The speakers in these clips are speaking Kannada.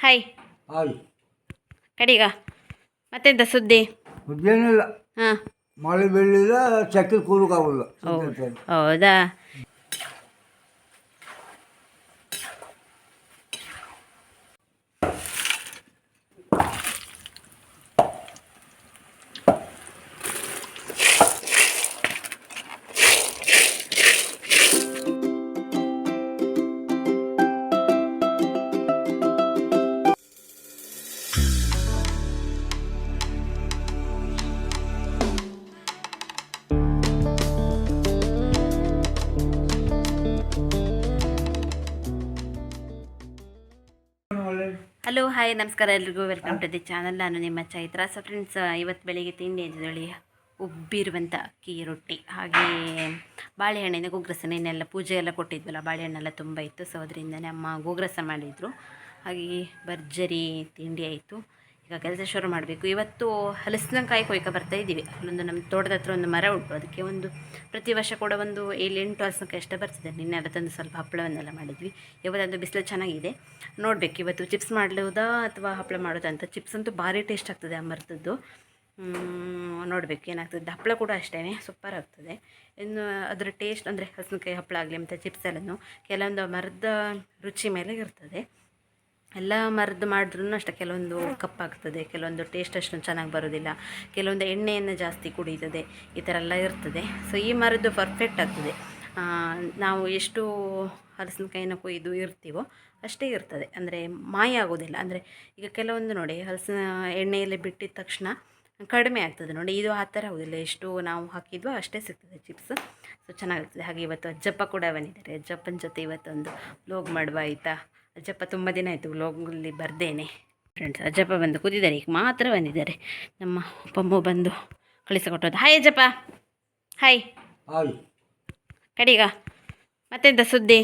ಹಾಯ್ ಹಾಯ್ ಕಡೀಗ ಮತ್ತೆಂತ ಸುದ್ದಿ? ಉದ್ದೇನಿಲ್ಲ ಹಾಂ. ಮಳೆ ಬೀಳಿಲ್ಲ ಚಕ್ಕೆ ಕೂಡಕ್ಕಾಗಲ್ಲ ಹೌದಾ? ಹಲೋ ಹಾಯ್ ನಮಸ್ಕಾರ ಎಲ್ರಿಗೂ. ವೆಲ್ಕಮ್ ಟು ದಿ ಚಾನಲ್ ನಾನು ನಿಮ್ಮ ಚೈತ್ರ. ಸೊ ಫ್ರೆಂಡ್ಸ್ ಇವತ್ತು ಬೆಳಿಗ್ಗೆ ತಿಂಡಿ ಎದ್ದೇಳಿ ಉಬ್ಬಿರುವಂಥ ಅಕ್ಕಿ ರೊಟ್ಟಿ ಹಾಗೆ ಬಾಳೆಹಣ್ಣಿನ ಗೋಗ್ರಸನ ಇನ್ನೆಲ್ಲ ಪೂಜೆ ಎಲ್ಲ ಕೊಟ್ಟಿದ್ವಲ್ಲ ಬಾಳೆಹಣ್ಣೆಲ್ಲ ತುಂಬ ಇತ್ತು. ಸೊ ಅದರಿಂದನೇ ಅಮ್ಮ ಗೋಗ್ರಸ ಮಾಡಿದರು. ಹಾಗೆ ಭರ್ಜರಿ ತಿಂಡಿ ಆಯಿತು. ಈಗ ಕೆಲಸ ಶುರು ಮಾಡಬೇಕು. ಇವತ್ತು ಹಲಸಿನಕಾಯಿ ಕೊಯ್ಕೊ ಬರ್ತಾ ಇದ್ದೀವಿ. ಅಲ್ಲೊಂದು ನಮ್ಮ ತೋಟದ ಹತ್ರ ಒಂದು ಮರ ಉಂಟು. ಅದಕ್ಕೆ ಒಂದು ಪ್ರತಿ ವರ್ಷ ಕೂಡ ಒಂದು ಏಳು ಎಂಟು ಹಲಸಿನಕಾಯಿ ಅಷ್ಟೇ ಬರ್ತದೆ. ನಿನ್ನೆ ಎಲ್ಲ ತಂದು ಸ್ವಲ್ಪ ಹಪ್ಪಳವನ್ನೆಲ್ಲ ಮಾಡಿದ್ವಿ. ಇವತ್ತಂದು ಬಿಸಿಲು ಚೆನ್ನಾಗಿದೆ. ನೋಡಬೇಕು. ಇವತ್ತು ಚಿಪ್ಸ್ ಮಾಡಲುವುದಾ ಅಥವಾ ಹಪ್ಪಳ ಮಾಡೋದಾ ಅಂತ. ಚಿಪ್ಸ್ ಅಂತೂ ಭಾರಿ ಟೇಸ್ಟ್ ಆಗ್ತದೆ ಆ ಮರದದ್ದು. ನೋಡಬೇಕು. ಏನಾಗ್ತದೆ? ಹಪ್ಪಳ ಕೂಡ ಅಷ್ಟೇ ಸೂಪರ್ ಆಗ್ತದೆ. ಇನ್ನು ಅದರ ಟೇಸ್ಟ್ ಅಂದರೆ ಹಲಸಿನಕಾಯಿ ಹಪ್ಪಳ ಆಗಲಿ ಮತ್ತು ಚಿಪ್ಸ್ ಎಲ್ಲನೂ ಕೆಲವೊಂದು ಮರದ ರುಚಿ ಮೇಲೆ ಇರ್ತದೆ. ಎಲ್ಲ ಮರದ್ದು ಮಾಡಿದ್ರೂ ಅಷ್ಟೇ, ಕೆಲವೊಂದು ಕಪ್ಪಾಗ್ತದೆ ಕೆಲವೊಂದು ಟೇಸ್ಟ್ ಅಷ್ಟು ಚೆನ್ನಾಗಿ ಬರೋದಿಲ್ಲ. ಕೆಲವೊಂದು ಎಣ್ಣೆಯನ್ನು ಜಾಸ್ತಿ ಕುಡಿತದೆ, ಈ ಥರ ಎಲ್ಲ ಇರ್ತದೆ. ಸೊ ಈ ಮರದ್ದು ಪರ್ಫೆಕ್ಟ್ ಆಗ್ತದೆ. ನಾವು ಎಷ್ಟು ಹಲಸಿನಕಾಯಿನ ಕೊಯ್ದು ಇರ್ತೀವೋ ಅಷ್ಟೇ ಇರ್ತದೆ. ಅಂದರೆ ಮಾಯ ಆಗೋದಿಲ್ಲ. ಅಂದರೆ ಈಗ ಕೆಲವೊಂದು ನೋಡಿ, ಹಲಸಿನ ಎಣ್ಣೆಯಲ್ಲಿ ಬಿಟ್ಟಿದ ತಕ್ಷಣ ಕಡಿಮೆ ಆಗ್ತದೆ ನೋಡಿ. ಇದು ಆ ಥರ ಆಗೋದಿಲ್ಲ. ಎಷ್ಟು ನಾವು ಹಾಕಿದ್ವೋ ಅಷ್ಟೇ ಸಿಗ್ತದೆ ಚಿಪ್ಸ್ ಸೊ ಚೆನ್ನಾಗಿರ್ತದೆ. ಹಾಗೆ ಇವತ್ತು ಅಜ್ಜಪ್ಪ ಕೂಡ ಬಂದಿದ್ದಾರೆ. ಅಜ್ಜಪ್ಪನ ಜೊತೆ ಇವತ್ತೊಂದು ಲೋಗ್ ಮಾಡುವ, ಆಯಿತಾ? ಅಜ್ಜಪ್ಪ ತುಂಬ ದಿನ ಆಯಿತು ವ್ಲಾಗಲ್ಲಿ ಬರ್ದೇನೆ. ಫ್ರೆಂಡ್ಸ್ ಅಜ್ಜಪ್ಪ ಬಂದು ಕೂತಿದ್ದಾರೆ ಈಗ ಮಾತ್ರ ಬಂದಿದ್ದಾರೆ. ನಮ್ಮ ಪಮ್ಮು ಬಂದು ಕಳಿಸಿಕೊಟ್ಟೋದು ಹಾಯ್ ಅಜ್ಜಪ್ಪ. ಹಾಯ್ ಕಡೀಗ ಮತ್ತೆಂತ ಸುದ್ದಿ?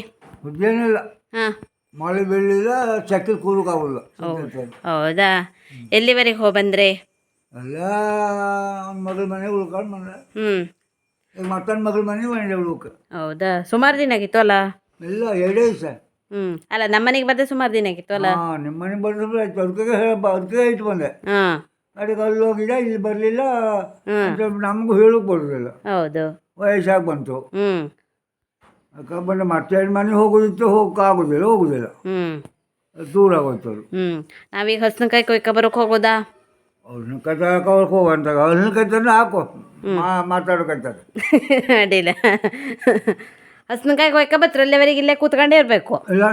ಹಾಂ. ಮಳೆ ಬೀಳಿಲ್ಲ ಚಕ್ಕಿ ಕೂರುಕಾಗಲ್ಲ ಹೌದಾ? ಎಲ್ಲಿವರೆಗೆ ಹೋಗಿ ಬಂದರೆ? ಎಲ್ಲ ಮಗಳ ಮನೆ ಉಳ್ಕೊಂಡು ಬಂದೆ. ಹ್ಞೂ ಈಗ ಮತ್ತೊಂದು ಮಗಳ ಮನೆ ಬಂದೆ ಉಳ್ಕ. ಹೌದಾ? ಸುಮಾರು ದಿನ ಆಗಿತ್ತು ಅಲ್ಲ? ಇಲ್ಲ ಎರಡೇ ದಿವಸ. ಹ್ಞೂ ಅಲ್ಲ ನಮ್ಮ ಮನೆಗೆ ಬಂದರೆ ಸುಮಾರು ದಿನ ಆಗಿತ್ತು ಅಲ್ಲ? ಹಾಂ ಬಂದ್ರೆ ಆಯ್ತು. ಅದಕ್ಕೆ ಅದಕ್ಕೆ ಆಯ್ತು ಬಂದೆ ಹಾಂ. ಅದಕ್ಕೆ ಅಲ್ಲಿ ಹೋಗಿದ್ದೆ ಇಲ್ಲಿ ಬರಲಿಲ್ಲ. ಹ್ಮ್. ನಮಗೂ ಹೇಳೋಕೆ ಬರೋದಿಲ್ಲ. ಹೌದು. ವಯಸ್ಸಾಗಿ ಬಂತು. ಹ್ಮ್. ಅದಕ್ಕೆ ಬಂದು ಮತ್ತೆ ಮನೆ ಹೋಗೋದಿತ್ತು ಹೋಗಕ್ಕೆ ಆಗೋದಿಲ್ಲ ಹೋಗೋದಿಲ್ಲ. ಹ್ಮ್. ದೂರ ಆಗೋಯ್ತು ಅದು ಹ್ಞೂ ನಾವೀಗ ಹಲಸಿನಕಾಯಿ ಕೊಯ್ಕ ಬರೋಕೆ ಹೋಗೋದಾ? ಅವ್ರನ್ನ ಕತ್ತಾಕ ಅವ್ರಿಗೆ ಹೋಗಂತ ಅವ್ರನ್ನ ಕತ್ತಂದ್ರೆ ಹಾಕು. ಮಾ ಮಾತಾಡೋಕತ್ತಾರೆ ಅಡ್ಡಿಲ್ಲ. ಹಲಸಿನಕಾಯಿ ಕೊಯ್ಕ ಬತ್ರ ಅಲ್ಲಿವರೆಗೆ ಇಲ್ಲೇ ಕೂತ್ಕೊಂಡೇ ಇರಬೇಕು. ಇಲ್ಲ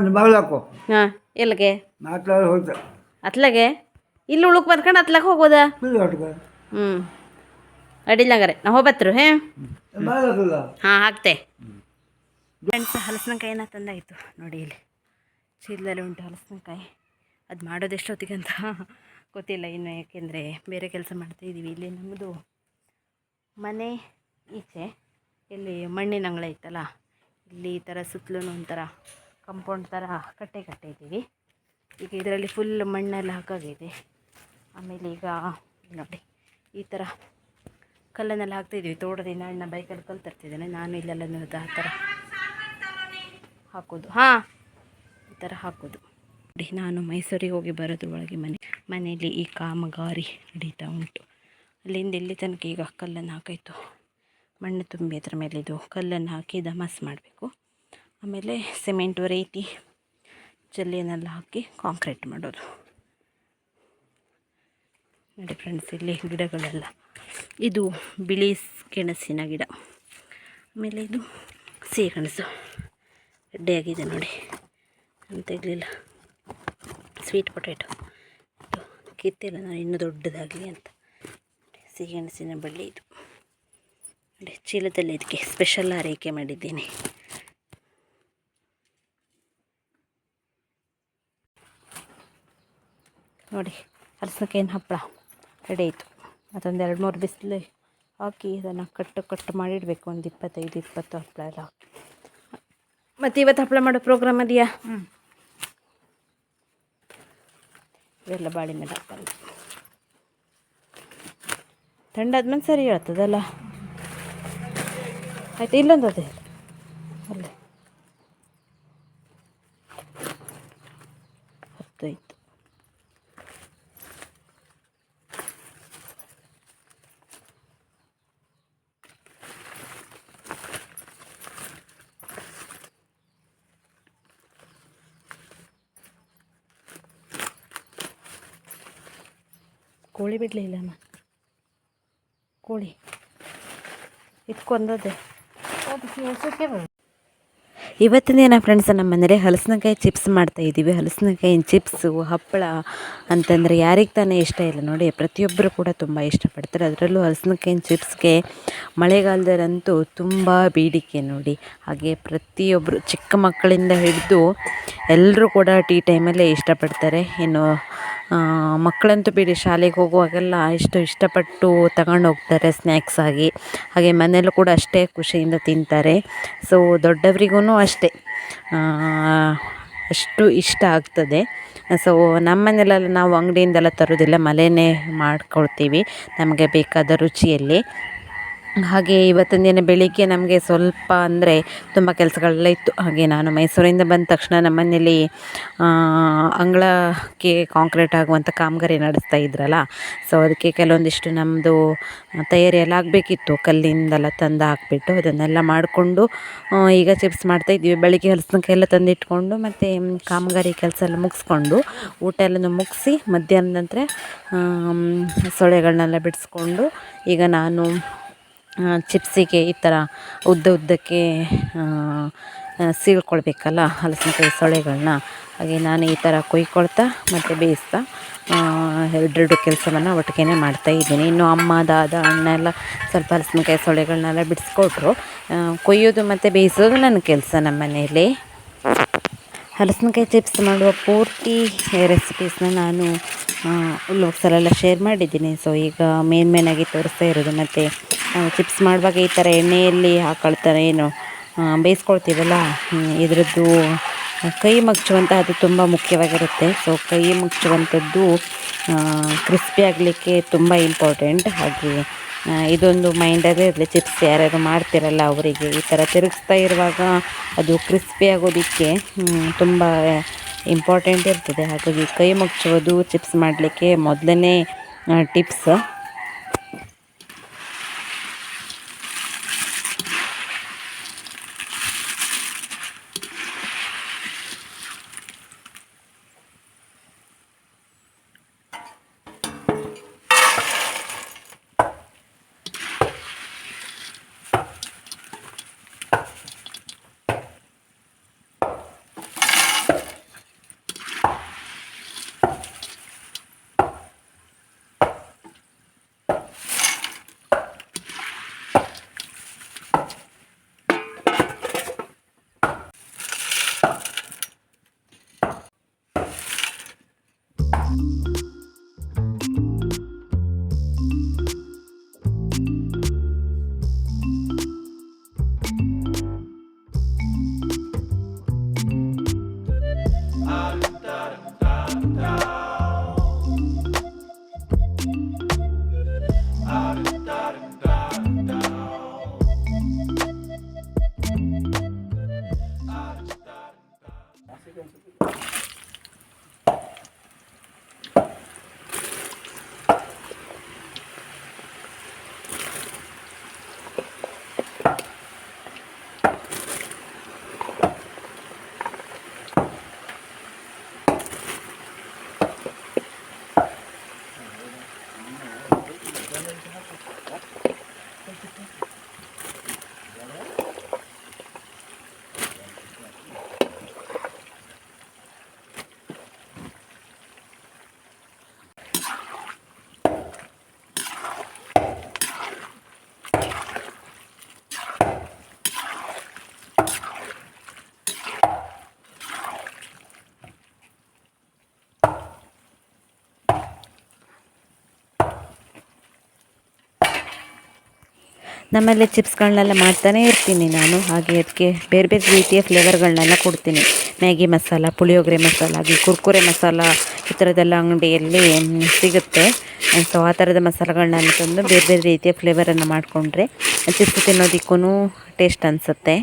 ಹಾಂ ಎಲ್ಲಿಗೆ? ಮಾತಾಡಿ ಹೋಗ್ತಾರೆ ಅತ್ಲಾಗೆ? ಇಲ್ಲಿ ಉಳುಕ್ ಬರ್ಕೊಂಡು ಅತ್ಲಾಗ ಹೋಗೋದಾ? ಹ್ಞೂ ಅಡಿಲ್ಲ ಹಂಗಾರೆ ನಾವು ಹೋಗ್ಬತ್ರು ಹೇ? ಹಾಂ ಹಾಕ್ತೆ. ಫ್ರೆಂಡ್ಸ್ ಹಲಸಿನಕಾಯಿನ ತಂದಾಯಿತು ನೋಡಿ ಇಲ್ಲಿ. ಚೀಲದಲ್ಲಿ ಉಂಟು ಹಲಸಿನಕಾಯಿ. ಅದು ಮಾಡೋದು ಎಷ್ಟೊತ್ತಿಗೆ ಅಂತ ಗೊತ್ತಿಲ್ಲ ಇನ್ನು ಯಾಕೆಂದರೆ ಬೇರೆ ಕೆಲಸ ಮಾಡ್ತಾ ಇದ್ದೀವಿ ಇಲ್ಲಿ ನಮ್ಮದು ಮನೆ ಈಚೆ ಇಲ್ಲಿ ಮಣ್ಣಿನ ಅಂಗಳ ಇತ್ತಲ್ಲ. ಇಲ್ಲಿ ಈ ಥರ ಸುತ್ತಲೂ ಒಂಥರ ಕಂಪೌಂಡ್ ಥರ ಕಟ್ಟೆ ಕಟ್ಟಿದ್ದೀವಿ ಈಗ ಇದರಲ್ಲಿ ಫುಲ್ ಮಣ್ಣೆಲ್ಲ ಹಾಕಾಗಿದೆ. ಆಮೇಲೆ ಈಗ ನೋಡಿ, ಈ ಥರ ಕಲ್ಲನ್ನೆಲ್ಲ ಹಾಕ್ತಾಯಿದ್ವಿ ತೋಟದಿಂದ ಅಣ್ಣ ಬೈಕಲ್ಲಿ ಕಲ್ಲು ತರ್ತಿದ್ದಾನೆ. ನಾನು ಇಲ್ಲೆಲ್ಲ ನೋಡಿದ ಆ ಥರ ಹಾಕೋದು. ಹಾಂ, ಈ ಥರ ಹಾಕೋದು. ನೋಡಿ, ನಾನು ಮೈಸೂರಿಗೆ ಹೋಗಿ ಬರೋದ್ರೊಳಗೆ ಮನೆ, ಮನೆಯಲ್ಲಿ ಈ ಕಾಮಗಾರಿ ನಡೀತಾ ಉಂಟು. ಅಲ್ಲಿಂದ ಇಲ್ಲಿ ತನಕ ಈಗ ಕಲ್ಲನ್ನು ಹಾಕಾಯಿತು ಮಣ್ಣು ತುಂಬಿ ಅದ್ರ ಮೇಲೆ ಇದು ಕಲ್ಲನ್ನು ಹಾಕಿ ದಮಾಸ್ ಮಾಡಬೇಕು. ಆಮೇಲೆ ಸಿಮೆಂಟ್ ರೀತಿ ಜಲ್ಲಿಯನ್ನೆಲ್ಲ ಹಾಕಿ ಕಾಂಕ್ರೀಟ್ ಮಾಡೋದು. ನೋಡಿ ಫ್ರೆಂಡ್ಸ್, ಇಲ್ಲಿ ಗಿಡಗಳೆಲ್ಲ. ಇದು ಬಿಳಿ ಗೆಣಸಿನ ಗಿಡ. ಆಮೇಲೆ ಇದು ಸಿಹಿ ಗೆಣಸು ಆಗಿದೆ ನೋಡಿ. ಅಂತ ಇರಲಿಲ್ಲ. ಸ್ವೀಟ್ ಪೊಟ್ಯಾಟೊ ಇದು ಕಿತ್ತಿಲ್ಲ ನಾನು ಇನ್ನೂ ದೊಡ್ಡದಾಗಲಿ ಅಂತ. ಸಿಹಿ ಗೆಣಸಿನ ಬಳ್ಳಿ ಇದು. ನೋಡಿ ಚೀಲದಲ್ಲಿ ಇದಕ್ಕೆ ಸ್ಪೆಷಲ್ ಆರೈಕೆ ಮಾಡಿದ್ದೀನಿ. ನೋಡಿ ಹಲಸಿನಕಾಯಿನ ಹಪ್ಪಳ ರೆಡಿ ಆಯಿತು. ಮತ್ತೊಂದು ಎರಡು ಮೂರು ಬಿಸಿಲು ಹಾಕಿ ಅದನ್ನು ಕಟ್ಟು ಕಟ್ಟು ಮಾಡಿಡಬೇಕು. ಒಂದು ಇಪ್ಪತ್ತೈದು ಇಪ್ಪತ್ತು ಹಪ್ಪಳ ಎಲ್ಲ ಹಾಕಿ. ಮತ್ತು ಇವತ್ತು ಹಪ್ಪಳ ಮಾಡೋ ಪ್ರೋಗ್ರಾಮ್ ಅದೆಯಾ? ಇವೆಲ್ಲ ಬಾಳೆ ಮೇಲೆ ಹಾಕಲ್ಲ ಥಂಡಾದ್ಮೇಲೆ ಸರಿ ಹೇಳ್ತದಲ್ಲ? ಆಯ್ತು ಇಲ್ಲೊಂದು ಅದೇ. ಅಲ್ಲೇ. ಹತ್ತೈತು ಕೋಳಿ ಬಿಡಲಿಲ್ಲ ಅಮ್ಮ. ಕೋಳಿ. ಇದಕ್ಕೊಂದದೆ ಇವತ್ತಿನ ದಿನ ಫ್ರೆಂಡ್ಸ್ ನಮ್ಮ ಮನೇಲಿ ಹಲಸಿನಕಾಯಿ ಚಿಪ್ಸ್ ಮಾಡ್ತಾ ಇದ್ದೀವಿ. ಹಲಸಿನಕಾಯಿ ಚಿಪ್ಸು ಹಪ್ಪಳ ಅಂತಂದರೆ ಯಾರಿಗೆ ತಾನೇ ಇಷ್ಟ ಇಲ್ಲ ನೋಡಿ ಪ್ರತಿಯೊಬ್ಬರು ಕೂಡ ತುಂಬ ಇಷ್ಟಪಡ್ತಾರೆ. ಅದರಲ್ಲೂ ಹಲಸಿನಕಾಯಿ ಚಿಪ್ಸ್ಗೆ ಮಳೆಗಾಲದಲ್ಲಂತೂ ತುಂಬ ಬೇಡಿಕೆ ನೋಡಿ. ಹಾಗೆ ಪ್ರತಿಯೊಬ್ಬರು ಚಿಕ್ಕ ಮಕ್ಕಳಿಂದ ಹಿಡಿದು ಎಲ್ಲರೂ ಕೂಡ ಟೀ ಟೈಮಲ್ಲೇ ಇಷ್ಟಪಡ್ತಾರೆ. ಆ, ಮಕ್ಕಳಂತೂ ಬಿಡಿ, ಶಾಲೆಗೆ ಹೋಗುವಾಗೆಲ್ಲ ಇಷ್ಟು ಇಷ್ಟಪಟ್ಟು ತಗೊಂಡು ಹೋಗ್ತಾರೆ ಸ್ನ್ಯಾಕ್ಸ್ ಆಗಿ. ಹಾಗೆ ಮನೇಲೂ ಕೂಡ ಅಷ್ಟೇ ಖುಷಿಯಿಂದ ತಿಂತಾರೆ. ಸೊ ದೊಡ್ಡವರಿಗೂ ಅಷ್ಟೇ. ಅಷ್ಟು ಇಷ್ಟ ಆಗ್ತದೆ. ಸೊ ನಮ್ಮ ಮನೇಲೆಲ್ಲ ನಾವು ಅಂಗಡಿಯಿಂದೆಲ್ಲ ತರೋದಿಲ್ಲ ಮನೆಯೇ ಮಾಡ್ಕೊಳ್ತೀವಿ. ನಮಗೆ ಬೇಕಾದ ರುಚಿಯಲ್ಲಿ. ಹಾಗೆ ಇವತ್ತಿನ ದಿನ ಬೆಳಿಗ್ಗೆ ನಮಗೆ ಸ್ವಲ್ಪ ಅಂದರೆ ತುಂಬ ಕೆಲಸಗಳೆಲ್ಲ ಇತ್ತು. ಹಾಗೆ ನಾನು ಮೈಸೂರಿಂದ ಬಂದ ತಕ್ಷಣ ನಮ್ಮ ಮನೆಯಲ್ಲಿ ಆ, ಅಂಗಳಕ್ಕೆ ಕಾಂಕ್ರೀಟ್ ಆಗುವಂಥ ಕಾಮಗಾರಿ ನಡೆಸ್ತಾ ಇದ್ರಲ್ಲ ಸೊ ಅದಕ್ಕೆ ಕೆಲವೊಂದಿಷ್ಟು ನಮ್ಮದು ತಯಾರಿ ಎಲ್ಲ ಆಗಬೇಕಿತ್ತು. ಕಲ್ಲಿಂದೆಲ್ಲ ತಂದು ಹಾಕ್ಬಿಟ್ಟು ಅದನ್ನೆಲ್ಲ ಮಾಡಿಕೊಂಡು ಈಗ ಚಿಪ್ಸ್ ಮಾಡ್ತಾ ಇದ್ವಿ ಬೆಳಿಗ್ಗೆ ಹಲಸಿನಕಾಯಿ ಎಲ್ಲ ತಂದಿಟ್ಕೊಂಡು ಮತ್ತು ಕಾಮಗಾರಿ ಕೆಲಸ ಎಲ್ಲ ಮುಗಿಸ್ಕೊಂಡು ಊಟ ಎಲ್ಲನೂ ಮುಗಿಸಿ ಮಧ್ಯಾಹ್ನದ ನಂತರ ಸೊಳ್ಳೆಗಳನ್ನೆಲ್ಲ ಬಿಡಿಸ್ಕೊಂಡು ಈಗ ನಾನು ಚಿಪ್ಸಿಗೆ ಈ ಥರ ಉದ್ದ ಉದ್ದಕ್ಕೆ ಸೀಳ್ಕೊಳ್ಬೇಕಲ್ಲ ಹಲಸಿನಕಾಯಿ ಸೊಳೆಗಳನ್ನ ಹಾಗೆ ನಾನು ಈ ಥರ ಕೊಯ್ಕೊಳ್ತಾ ಮತ್ತು ಬೇಯಿಸ್ತಾ ಎರಡೆರಡು ಕೆಲಸವನ್ನು ಒಟ್ಟಿಗೆ ಮಾಡ್ತಾ ಇದ್ದೀನಿ. ಇನ್ನು ಅಮ್ಮ, ದಾದ, ಅಣ್ಣ ಎಲ್ಲ ಸ್ವಲ್ಪ ಹಲಸಿನಕಾಯಿ ಸೊಳೆಗಳನ್ನೆಲ್ಲ ಬಿಡಿಸ್ಕೊಟ್ರು. ಕೊಯ್ಯೋದು ಮತ್ತು ಬೇಯಿಸೋದು ನನ್ನ ಕೆಲಸ ನಮ್ಮ ಮನೆಯಲ್ಲಿ ಹಲಸಿನಕಾಯಿ ಚಿಪ್ಸ್ ಮಾಡುವ ಪೂರ್ತಿ ರೆಸಿಪೀಸ್ನ ನಾನು ವ್ಲಾಗ್ಸಲ್ಲೆಲ್ಲ ಶೇರ್ ಮಾಡಿದ್ದೀನಿ. ಸೊ ಈಗ ಮೇನ್ ಮೇನಾಗಿ ತೋರಿಸ್ತಾ ಇರೋದು ಮತ್ತು ಚಿಪ್ಸ್ ಮಾಡುವಾಗ ಈ ಥರ ಎಣ್ಣೆಯಲ್ಲಿ ಹಾಕೊಳ್ತಾರೆ, ಏನು ಬೇಯಿಸ್ಕೊಳ್ತೀವಲ್ಲ ಇದರದ್ದು ಕೈ ಮಗ್ಚುವಂಥ ಅದು ತುಂಬ ಮುಖ್ಯವಾಗಿರುತ್ತೆ. ಸೊ ಕೈ ಮುಚ್ಚುವಂಥದ್ದು ಕ್ರಿಸ್ಪಿ ಆಗಲಿಕ್ಕೆ ತುಂಬ ಇಂಪಾರ್ಟೆಂಟ್ ಹಾಗೆ ಇದೊಂದು ಮೈಂಡಲ್ಲೇ ಇರಲಿ, ಚಿಪ್ಸ್ ಯಾರ್ಯಾರು ಮಾಡ್ತಿರಲ್ಲ ಅವರಿಗೆ. ಈ ಥರ ತಿರುಗಿಸ್ತಾ ಇರುವಾಗ ಅದು ಕ್ರಿಸ್ಪಿ ಆಗೋದಕ್ಕೆ ತುಂಬ ಇಂಪಾರ್ಟೆಂಟ್ ಇರ್ತದೆ. ಹಾಗಾಗಿ ಕೈ ಮುಚ್ಚುವುದು ಚಿಪ್ಸ್ ಮಾಡಲಿಕ್ಕೆ ಮೊದಲನೇ ಟಿಪ್ಸ್. ನಮ್ಮಲ್ಲಿ ಚಿಪ್ಸ್ಗಳನ್ನೆಲ್ಲ ಮಾಡ್ತಾನೆ ಇರ್ತೀನಿ ನಾನು. ಹಾಗೆ ಅದಕ್ಕೆ ಬೇರೆ ಬೇರೆ ರೀತಿಯ ಫ್ಲೇವರ್ಗಳನ್ನೆಲ್ಲ ಕೊಡ್ತೀನಿ. ಮ್ಯಾಗಿ ಮಸಾಲ, ಪುಳಿಯೋಗರೆ ಮಸಾಲ, ಹಾಗೆ ಕುರ್ಕುರೆ ಮಸಾಲ, ಈ ಥರದ್ದೆಲ್ಲ ಅಂಗಡಿಯಲ್ಲಿ ಸಿಗುತ್ತೆ. ಸೊ ಆ ಥರದ ಮಸಾಲೆಗಳನ್ನ ತಂದು ಬೇರೆ ಬೇರೆ ರೀತಿಯ ಫ್ಲೇವರನ್ನು ಮಾಡಿಕೊಂಡ್ರೆ ಚಿಪ್ಸ್ ತಿನ್ನೋದಕ್ಕೂ ಟೇಸ್ಟ್ ಅನಿಸುತ್ತೆ.